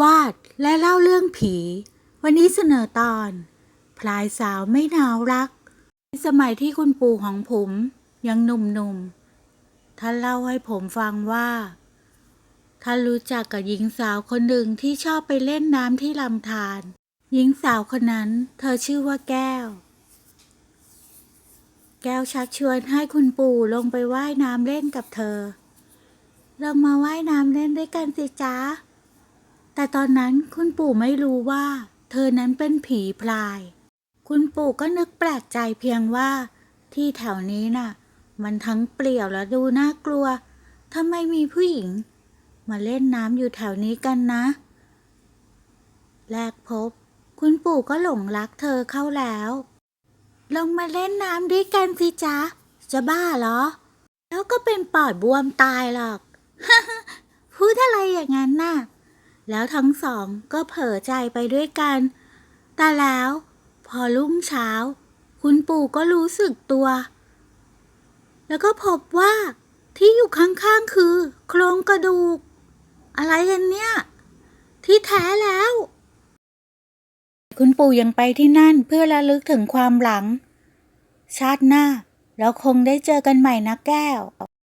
วาดและเล่าเรื่องผี วันนี้เสนอตอน พลายสาวไม่หนาวรักในสมัยที่คุณปู่ของผมยังหนุ่มๆ ท่านเล่าให้ผมฟังว่า ท่านรู้จักกับหญิงสาวคนหนึ่งที่ชอบไปเล่นน้ำที่ลำธารหญิงสาวคนนั้นเธอชื่อว่าแก้ว แก้วชักชวนให้คุณปู่ลงไปว่ายน้ำเล่นกับเธอลงมาว่ายน้ำเล่นด้วยกันสิจ๊ะ แต่ตอนนั้นคุณปู่ไม่รู้ว่า เธอนั้นเป็นผีพลาย คุณปู่ก็นึกแปลกใจเพียงว่า ที่แถวนี้น่ะ มันทั้งเปลี่ยวและดูน่ากลัวทำไมมีผู้หญิง มาเล่นน้ำอยู่แถวนี้กันนะ แรกพบ คุณปู่ก็หลงรักเธอเข้าแล้ว ลงมาเล่นน้ำด้วยกันสิจ๊ะ จะบ้าเหรอ แล้วก็เป็นปอดบวมตายหรอก พูดอะไรอย่างนั้น แล้วทั้งสองก็เผลอใจไปด้วยกัน แต่แล้วพอรุ่งเช้า คุณปู่ก็รู้สึกตัว แล้วก็พบว่าที่อยู่ข้างๆคือ โครงกระดูก อะไรกันเนี่ย ที่แท้แล้ว คุณปู่ยังไปที่นั่นเพื่อระลึกถึงความหลัง ชาติหน้าเราคงได้เจอกันใหม่นะแก้ว